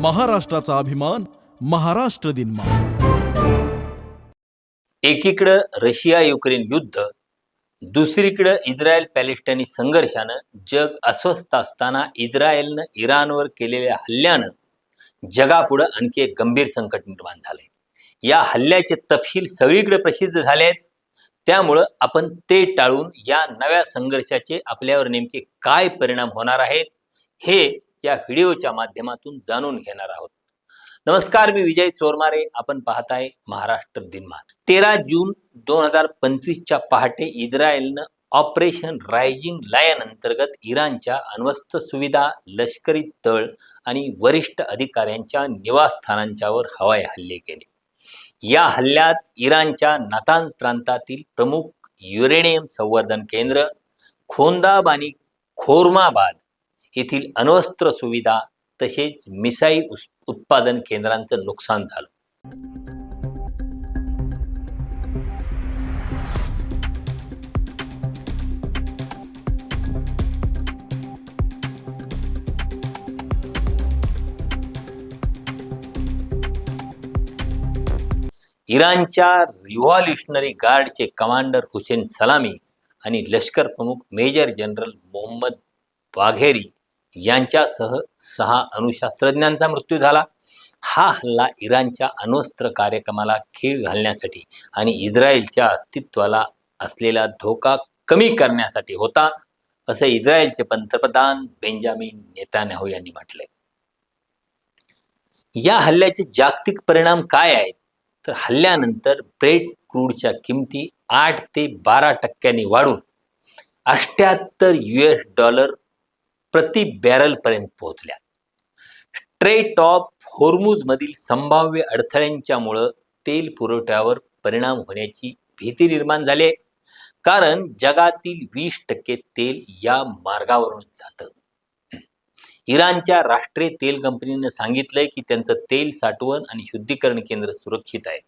महाराष्ट्राचा अभिमान महाराष्ट्र दिनमा एकीकडं रशिया युक्रेन युद्ध दुसरीकडं इस्रायल पॅलेस्टाईनी संघर्षानं जग अस्वस्थ असताना इस्रायलनं इराणवर केलेल्या हल्ल्यानं जगापुढं आणखी एक गंभीर संकट निर्माण झालंय. या हल्ल्याचे तपशील सगळीकडे प्रसिद्ध झाले आहेत त्यामुळं आपण ते टाळून या नव्या संघर्षाचे आपल्यावर नेमके काय परिणाम होणार आहेत हे या व्हिडिओच्या माध्यमातून जाणून घेणार आहोत. नमस्कार मी विजय चोरमारे. आपण पाहताय महाराष्ट्र दिनमान तेरा जून दोन हजार पंचवीसच्या पहाटे इस्रायलनं ऑपरेशन रायझिंग लायन अंतर्गत इराणच्या अण्वस्त्र सुविधा लष्करी तळ आणि वरिष्ठ अधिकाऱ्यांच्या निवासस्थानांच्यावर हवाई हल्ले केले. या हल्ल्यात इराणच्या नातांज प्रांतातील प्रमुख युरेनियम संवर्धन केंद्र खोंदाब आणि खोर्माबाद येथील अण्वस्त्र सुविधा तसेच मिसाईल उत्पादन केंद्रांचं नुकसान झालं. इराणच्या रिव्हॉल्युशनरी गार्डचे कमांडर हुसेन सलामी आणि लष्कर प्रमुख मेजर जनरल मोहम्मद वाघेरी यांच्यासह सहा अणुशास्त्रज्ञांचा मृत्यू झाला. हा हल्ला इराणच्या अण्वस्त्र कार्यक्रमाला खीळ घालण्यासाठी आणि इस्रायलच्या अस्तित्वाला असलेला धोका कमी करण्यासाठी होता असं इस्रायलचे पंतप्रधान बेंजामिन नेतान्याहू यांनी म्हटलंय या हल्ल्याचे जागतिक परिणाम काय आहेत? तर हल्ल्यानंतर ब्रेड क्रूडच्या किमती आठ ते बारा टक्क्यांनी वाढून अष्ट्याहत्तर युएस डॉलर प्रति बॅरलपर्यंत पोहोचल्या. स्ट्रेट ऑफ होर्मुजमधील संभाव्य अडथळ्यांच्यामुळं तेल पुरवठ्यावर परिणाम होण्याची भीती निर्माण झाली आहे. कारण जगातील वीस टक्के तेल या मार्गावरून जातं. इराणच्या राष्ट्रीय तेल कंपनीनं सांगितलंय की त्यांचं तेल साठवण आणि शुद्धीकरण केंद्र सुरक्षित आहे.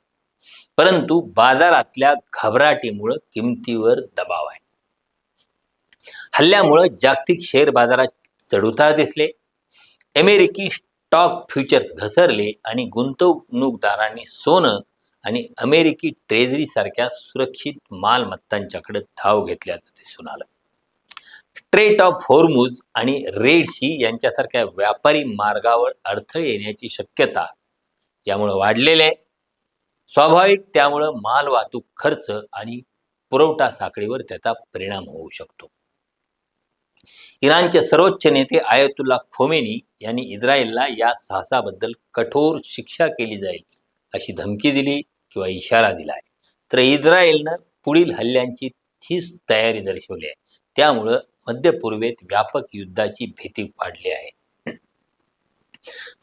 परंतु बाजारातल्या घबराटीमुळं किमतीवर दबाव आहे. हल्ल्यामुळं जागतिक शेअर बाजारात चढउतार दिसले. अमेरिकी स्टॉक फ्युचर्स घसरले आणि गुंतवणूकदारांनी सोनं आणि अमेरिकी ट्रेझरी सारख्या सुरक्षित मालमत्तांच्याकडे धाव घेतल्याचं दिसून आलं. स्ट्रेट ऑफ होर्मुज आणि रेड सी यांच्यासारख्या व्यापारी मार्गावर अडथळे येण्याची शक्यता यामुळं वाढलेले आहे. स्वाभाविक त्यामुळं माल वाहतूक खर्च आणि पुरवठा साखळीवर त्याचा परिणाम होऊ शकतो. इराणचे सर्वोच्च नेते आयतुल्ला खोमेनी यांनी इस्रायलला या साहसाबद्दल कठोर शिक्षा केली जाईल अशी धमकी दिली किंवा इशारा दिलाय तर इस्रायलनं पुढील हल्ल्यांची तीच तयारी दर्शवली आहे. त्यामुळं मध्य पूर्वेत व्यापक युद्धाची भीती वाढली आहे.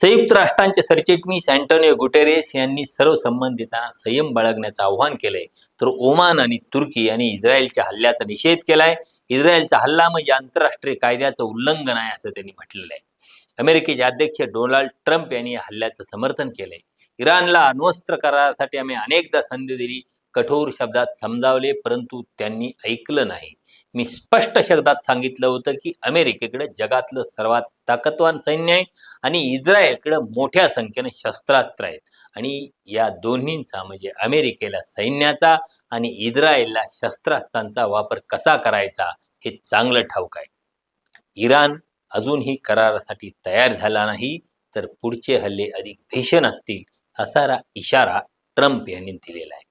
संयुक्त राष्ट्रांचे सरचिटणीस अँटोनिओ गुटेरेस यांनी सर्व संबंधितांना संयम बाळगण्याचं आवाहन केलंय. तर ओमान आणि तुर्की यांनी इस्रायलच्या हल्ल्याचा निषेध केलाय. इस्रायलचा हल्ला म्हणजे आंतरराष्ट्रीय कायद्याचं उल्लंघन आहे असं त्यांनी म्हटलेलं आहे. अमेरिकेचे अध्यक्ष डोनाल्ड ट्रम्प यांनी या हल्ल्याचं समर्थन केलंय. इराणला अण्वस्त्र करारासाठी आम्ही अनेकदा संधी दिली. कठोर शब्दात समजावले परंतु त्यांनी ऐकलं नाही. मी स्पष्ट शब्दात सांगितलं होतं की अमेरिकेकडे जगातलं सर्वात ताकदवान सैन्य आहे आणि इस्रायलकडे मोठ्या संख्येने शस्त्रास्त्र आहेत. आणि या दोन्हींचा म्हणजे अमेरिकेला सैन्याचा आणि इस्रायलला शस्त्रास्त्रांचा वापर कसा करायचा हे चांगलं ठाऊक आहे. इराण अजूनही करारासाठी तयार झाला नाही तर पुढचे हल्ले अधिक भीषण असतील असा रा- इशारा ट्रम्प यांनी दिलेला आहे.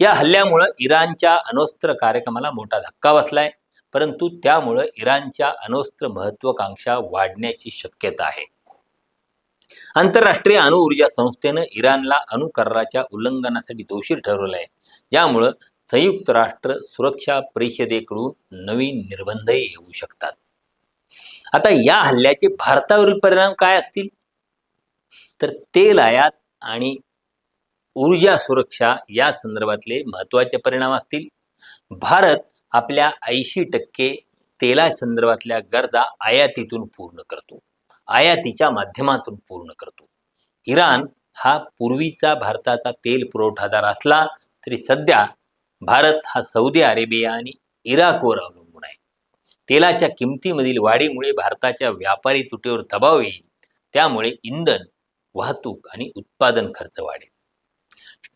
या हल्ल्यामुळं इराणच्या अण्वस्त्र कार्यक्रमाला मोठा धक्का बसलाय. परंतु त्यामुळं इराणच्या अण्वस्त्र महत्वाकांक्षा वाढण्याची शक्यता आहे. आंतरराष्ट्रीय अणुऊर्जा संस्थेनं इराणला अणु कराराच्या उल्लंघनासाठी दोषी ठरवलंय. आहे ज्यामुळं संयुक्त राष्ट्र सुरक्षा परिषदेकडून नवीन निर्बंधही येऊ शकतात. आता या हल्ल्याचे भारतावरील परिणाम काय असतील? तर तेल आयात आणि ऊर्जा सुरक्षा या संदर्भातले महत्त्वाचे परिणाम असतील. भारत आपल्या ऐंशी टक्के तेला संदर्भातल्या गरजा आयातीतून पूर्ण करतो. आयातीच्या माध्यमातून पूर्ण करतो. इराण हा पूर्वीचा भारताचा तेल पुरवठादार असला तरी सध्या भारत हा सौदी अरेबिया आणि इराकवर अवलंबून आहे. तेलाच्या किमतीमधील वाढीमुळे भारताच्या व्यापारी तुटीवर दबाव येईल. त्यामुळे इंधन वाहतूक आणि उत्पादन खर्च वाढेल.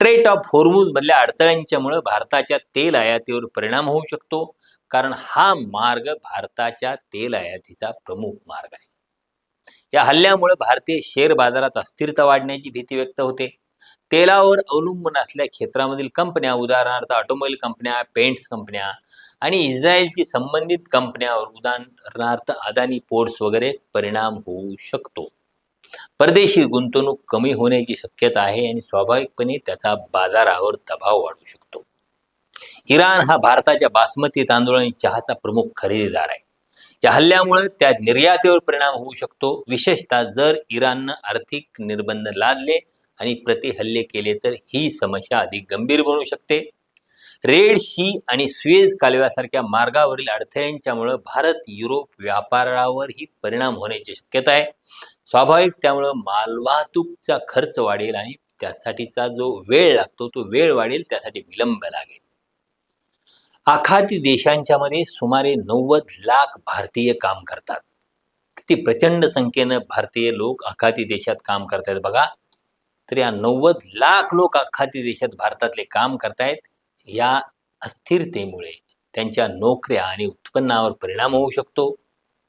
स्ट्रेट ऑफ होर्मुज मधल्या अडथळ्यांच्यामुळे भारताच्या तेल आयातीवर परिणाम होऊ शकतो. कारण हा मार्ग भारताच्या तेल आयातीचा प्रमुख मार्ग आहे. या हल्ल्यामुळे भारतीय शेअर बाजारात अस्थिरता वाढण्याची भीती व्यक्त होते. तेलावर अवलंबून असल्या क्षेत्रामधील कंपन्या उदाहरणार्थ ऑटोमोबाईल कंपन्या पेंट्स कंपन्या आणि इस्रायलची संबंधित कंपन्यावर उदाहरणार्थ अदानी पोर्ट्स वगैरे परिणाम होऊ शकतो. परदेशी गुंतवणूक कमी होण्याची शक्यता आहे आणि स्वाभाविकपणे त्याचा बाजारावर दबाव वाढू शकतो. इराण हा भारताच्या बासमती तांदूळ आणि चहाचा प्रमुख खरेदीदार आहे. या हल्ल्यामुळे त्या निर्यातीवर परिणाम होऊ शकतो. विशेषतः जर इराणनं आर्थिक निर्बंध लादले आणि प्रतिहल्ले केले तर ही समस्या अधिक गंभीर बनू शकते. रेड शी आणि स्वेज कालव्यासारख्या मार्गावरील अडथळ्यांच्यामुळे भारत युरोप व्यापारावरही परिणाम होण्याची शक्यता आहे. स्वाभाविक त्यामुळं मालवाहतूकचा खर्च वाढेल आणि त्यासाठीचा जो वेळ लागतो तो वेळ वाढेल त्यासाठी विलंब लागेल. आखाती देशांच्या मध्ये सुमारे नव्वद लाख भारतीय काम करतात. किती प्रचंड संख्येनं भारतीय लोक आखाती देशात काम करतायत बघा. तर या नव्वद लाख लोक आखाती देशात भारतातले काम करतायत या अस्थिरतेमुळे त्यांच्या नोकऱ्या आणि उत्पन्नावर परिणाम होऊ शकतो.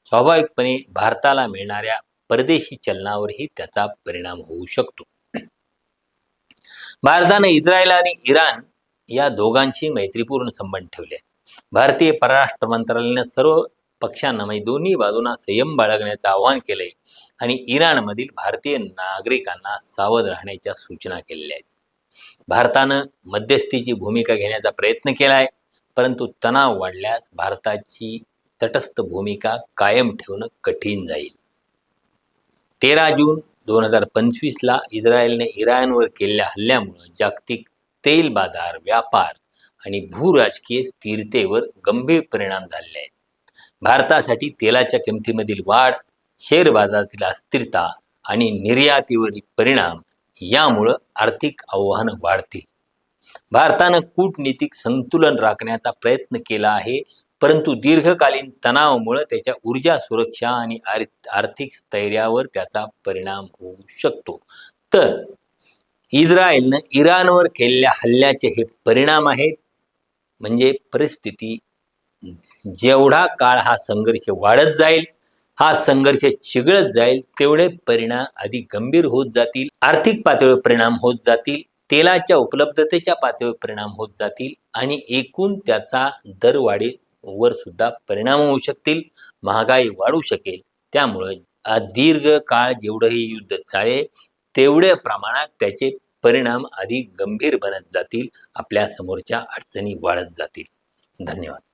स्वाभाविकपणे भारताला मिळणाऱ्या परदेशी चलनावरही त्याचा परिणाम होऊ शकतो. भारताने इस्रायल आणि इराण या दोघांशी मैत्रीपूर्ण संबंध ठेवले आहेत. भारतीय परराष्ट्र मंत्रालयाने सर्व पक्षांना म्हणजे दोन्ही बाजूंना संयम बाळगण्याचं आवाहन केलंय आणि इराणमधील भारतीय नागरिकांना सावध राहण्याच्या सूचना केलेल्या आहेत. भारतानं मध्यस्थीची भूमिका घेण्याचा प्रयत्न केला आहे परंतु तणाव वाढल्यास भारताची तटस्थ भूमिका कायम ठेवणं कठीण जाईल. तेरा जून दोन हजार पंचवीसला इस्रायलने इराणवर केलेल्या हल्ल्यामुळं जागतिक तेल बाजार व्यापार आणि भूराजकीय स्थिरतेवर गंभीर परिणाम झालेले आहेत. भारतासाठी तेलाच्या किमतीमधील वाढ शेअर बाजारातील अस्थिरता आणि निर्यातीवरील परिणाम यामुळं आर्थिक आव्हानं वाढतील. भारतानं कूटनीतिक संतुलन राखण्याचा प्रयत्न केला आहे परंतु दीर्घकालीन तणावामुळे त्याच्या ऊर्जा सुरक्षा आणि आर्थिक स्थैर्यावर त्याचा परिणाम होऊ शकतो. तर इस्रायलनं इराणवर केलेल्या हल्ल्याचे हे परिणाम आहेत म्हणजे परिस्थिती जेवढा काळ हा संघर्ष वाढत जाईल हा संघर्ष चिघळत जाईल तेवढे परिणाम अधिक गंभीर होत जातील आर्थिक पातळीवर परिणाम होत जातील तेलाच्या उपलब्धतेच्या पातळीवर परिणाम होत जातील आणि एकूण त्याचा वर सुद्धा परिणाम होऊ शकतील महागाई वाढू शकेल. त्यामुळे आ- दीर्घ काळ जेवढं हे युद्ध चालेल तेवढ्या प्रमाणात त्याचे परिणाम अधिक गंभीर बनत जातील आपल्या समोरच्या अडचणी वाढत जातील. धन्यवाद.